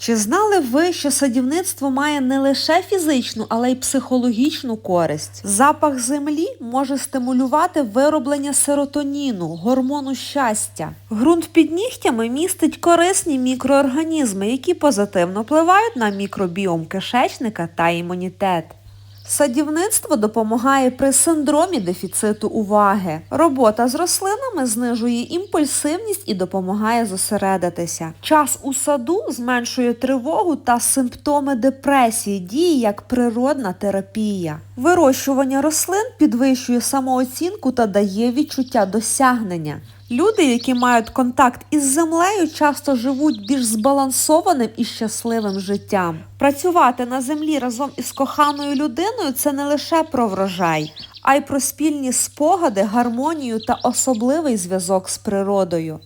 Чи знали ви, що садівництво має не лише фізичну, але й психологічну користь? Запах землі може стимулювати вироблення серотоніну, гормону щастя. Ґрунт під нігтями містить корисні мікроорганізми, які позитивно впливають на мікробіом кишечника та імунітет. Садівництво допомагає при синдромі дефіциту уваги. Робота з рослинами знижує імпульсивність і допомагає зосередитися. Час у саду зменшує тривогу та симптоми депресії, діє як природна терапія. Вирощування рослин підвищує самооцінку та дає відчуття досягнення. Люди, які мають контакт із землею, часто живуть більш збалансованим і щасливим життям. Працювати на землі разом із коханою людиною це не лише про врожай, а й про спільні спогади, гармонію та особливий зв'язок з природою.